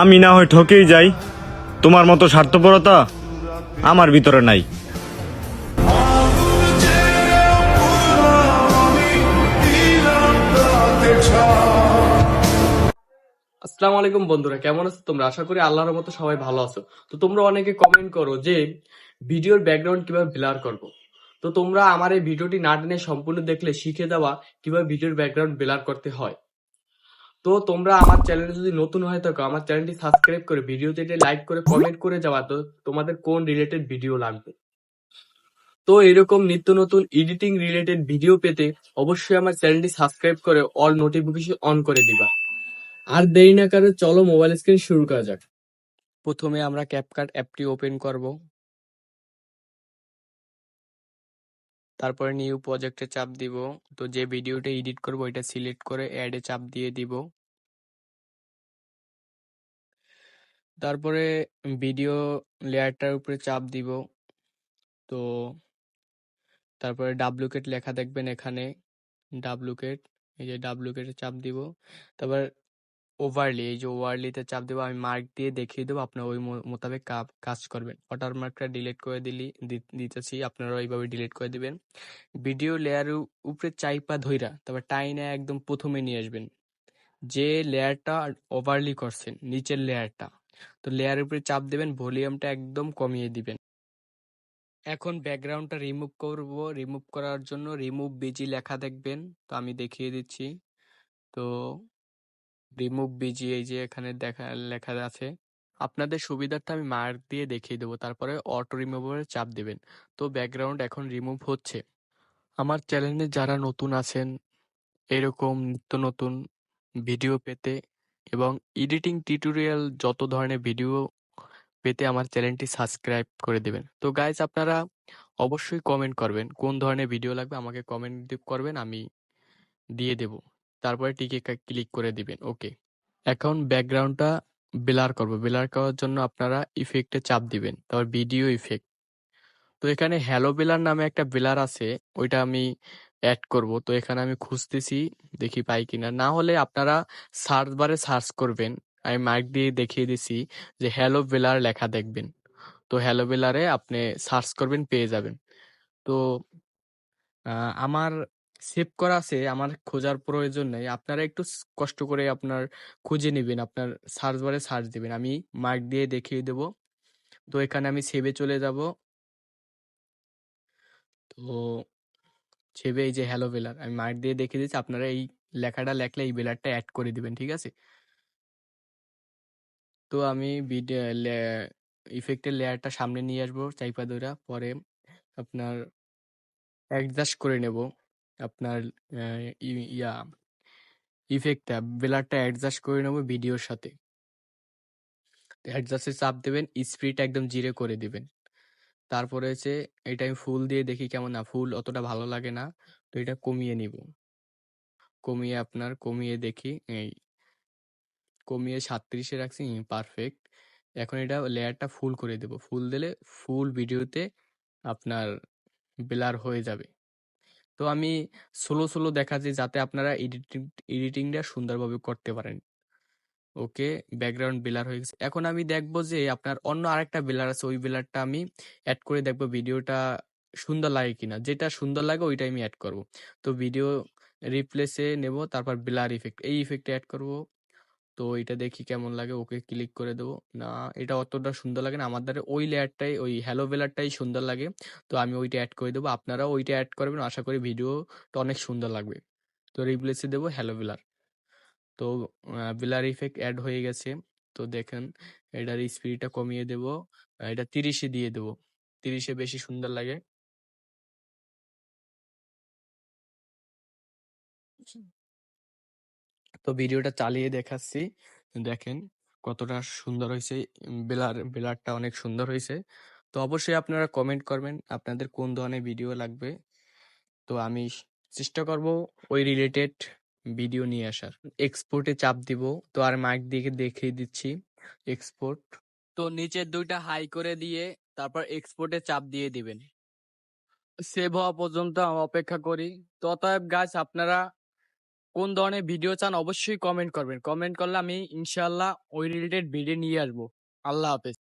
আমি না হয় ঠকেই যাই। তোমার মতো স্বার্থপরতা আমার ভিতরে নাই। আসসালামু আলাইকুম বন্ধুরা কেমন আছো তোমরা? আশা করি আল্লাহর মতো সবাই ভালো আছো। তো তোমরা অনেকে কমেন্ট করো যে ভিডিওর ব্যাকগ্রাউন্ড কীভাবে ব্লার করব? তো তোমরা আমার এই ভিডিওটি না টেনে সম্পূর্ণ দেখলে শিখে দেওয়া কীভাবে ভিডিওর ব্যাকগ্রাউন্ড ব্লার করতে হয়। তো তোমরা আমার চ্যানেলে যদি নতুন হয়ে থাকো, আমার চ্যানেলটি সাবস্ক্রাইব করে, ভিডিওতে লাইক করে কমেন্ট করে যাওয়া তো তোমাদের কোন রিলেটেড ভিডিও লাগবে? তো এরকম নিত্য নতুন এডিটিং রিলেটেড ভিডিও পেতে অবশ্যই আমার চ্যানেলটি সাবস্ক্রাইব করে অল নোটিফিকেশন অন করে দিবা। আর দেরি না করে চলো মোবাইল স্ক্রিন শুরু করা যাক। প্রথমে আমরা ক্যাপকাট অ্যাপটি ওপেন করব। তারপরে নিউ প্রজেক্টে চাপ দিব। তো যে ভিডিওটা এডিট করব এটা সিলেক্ট করে অ্যাডে চাপ দিয়ে দিব। তারপরে ভিডিও লেয়ারটার উপরে চাপ দিব। তো তারপরে ডাব্লুকেট লেখা দেখবেন এখানে। ডাব্লুকেট এই যে ডাব্লুকেটে চাপ দিব। তারপর ওভারলি এই যে ওভারলিতে চাপ দেবো, আমি মার্ক দিয়ে দেখিয়ে দেবো, আপনার ওই মোতাবেক কাজ করবেন ওয়াটার মার্কটা ডিলিট করে দিলি দিতেছি, আপনারা এইভাবে ডিলিট করে দিবেন। ভিডিও লেয়ারের উপরে চাইপা ধইরা, তারপর টাইনে একদম প্রথমে নিয়ে আসবেন। যে লেয়ারটা ওভারলি করছেন, নিচের লেয়ারটা তো লেয়ারের উপরে চাপ দেবেন ভলিউমটা একদম কমিয়ে দিবেন। এখন ব্যাকগ্রাউন্ডটা রিমুভ করব রিমুভ করার জন্য রিমুভ বিজি লেখা দেখবেন, তো আমি দেখিয়ে দিচ্ছি। তো রিমুভ বিজি এই যে এখানে দেখা, লেখা আছে। আপনাদের সুবিধার্থে আমি মার্ক দিয়ে দেখিয়ে দেবো, তারপরে অটো রিমুভারে চাপ দেবেন। তো ব্যাকগ্রাউন্ড এখন রিমুভ হচ্ছে। আমার চ্যানেলে যারা নতুন আছেন, এরকম নিত্য নতুন ভিডিও পেতে এবং এডিটিং টিউটোরিয়াল যত ধরনের ভিডিও পেতে আমার চ্যানেলটি সাবস্ক্রাইব করে দেবেন। তো গাইজ আপনারা অবশ্যই কমেন্ট করবেন, কোন ধরনের ভিডিও লাগবে আমাকে কমেন্ট করবেন, আমি দিয়ে দেব। তারপরে টিকে ক্লিক করে দিবেন, ওকে। এখন ব্যাকগ্রাউন্ডটা ব্লার করব। ব্লার করার জন্য আপনারা ইফেক্টে চাপ দিবেন, তারপর ভিডিও ইফেক্ট তো এখানে হ্যালো ব্লার নামে একটা ব্লার আছে, ওইটা আমি অ্যাড করব। তো এখানে আমি খুঁজতেছি, দেখি পাই কিনা। না হলে আপনারা সার্চ বারে সার্চ করবেন। আমি মাইক দিয়ে দেখিয়ে দিছি যে হ্যালো ব্লার লেখা দেখবেন। তো হ্যালো ব্লারে আপনি সার্চ করবেন, পেয়ে যাবেন। তো আমার সেভ করা আছে আমার খোঁজার প্রয়োজন নেই আপনারা একটু কষ্ট করে আপনার খুঁজে নেবেন, আপনার সার্চ বারে সার্চ দিবেন। আমি মার্ক দিয়ে দেখিয়ে দেব। তো এখানে আমি সেভে চলে যাব। তো সেভে এই যে হ্যালো বেলার আমি মার্ক দিয়ে দেখিয়ে দিচ্ছি। আপনারা এই লেখাটা লেখলে এই বেলারটা অ্যাড করে দিবেন, ঠিক আছে? তো আমি ভিডিও ইফেক্টের লেয়ারটা সামনে নিয়ে আসব, চাইপা ধরা পরে আপনার অ্যাডজাস্ট করে নেব। আপনার ই- ইয়া ইফেক্টটা ব্লারটা অ্যাডজাস্ট করে নেব ভিডিওর সাথে। অ্যাডজাস্টে চাপ দেবেন স্পিড একদম জিরো করে দিবেন। তারপরে হচ্ছে, এটা আমি ফুল দিয়ে দেখি কেমন না ফুল অতটা ভালো লাগে না, তো এটা কমিয়ে নিব। কমিয়ে আপনার, কমিয়ে দেখি, এই, কমিয়ে সাতত্রিশে রাখছি পারফেক্ট এখন এটা লেয়ারটা ফুল করে দেব। ফুল দিলে ফুল ভিডিওতে আপনার ব্লার হয়ে যাবে। তো আমি সোলো সোলো দেখা দেখাচ্ছি যাতে আপনারা এডিটিং এডিটিংটা সুন্দরভাবে করতে পারেন। ওকে ব্যাকগ্রাউন্ড বিলার হয়ে গেছে। এখন আমি দেখব যে আপনার অন্য আরেকটা বেলার আছে, ওই বেলারটা আমি অ্যাড করে দেখব ভিডিওটা সুন্দর লাগে কিনা। যেটা সুন্দর লাগে ওইটা আমি অ্যাড করব। তো ভিডিও রিপ্লেসে নেব, তারপর বেলার ইফেক্ট এই ইফেক্টে অ্যাড করব। তো এটা দেখি কেমন লাগে, ওকে ক্লিক করে দেবো। না, এটা অতটা সুন্দর লাগে না। আমাদের ওই লেয়ারটাই ওই হ্যালো ব্লারটাই সুন্দর লাগে। তো আমি ওইটা অ্যাড করে দেবো। আপনারাও ওইটা অ্যাড করবেন, আশা করি ভিডিওটা অনেক সুন্দর লাগবে। তো রিপ্লেসে দেবো হ্যালো ব্লার তো ব্লার ইফেক্ট অ্যাড হয়ে গেছে। তো দেখেন, এটার স্পিডটা কমিয়ে দেব। এটা তিরিশে দিয়ে দেবো। তিরিশে বেশি সুন্দর লাগে। তো ভিডিওটা চালিয়ে দেখাচ্ছি। দেখেন কতটা সুন্দর হয়েছে বেলার, বেলারটা অনেক সুন্দর হয়েছে তো অবশ্যই আপনারা কমেন্ট করবেন, আপনাদের কোন ধরনের ভিডিও লাগবে। তো আমি চেষ্টা করব ওই রিলেটেড ভিডিও নিয়ে আসার। এক্সপোর্টে চাপ দিব, তো আর মাইক দিকে দেখিয়ে দিচ্ছি এক্সপোর্ট তো নিচের দুইটা হাই করে দিয়ে তারপর এক্সপোর্টে চাপ দিয়ে দিবেন। সেভ হওয়া পর্যন্ত অপেক্ষা করি। তো অতএব গাছ আপনারা কোন ধরনের ভিডিও চান অবশ্যই কমেন্ট করবেন। কমেন্ট করলে আমি ইনশাল্লাহ ওই রিলেটেড ভিডিও নিয়ে আসব। আল্লাহ হাফেজ।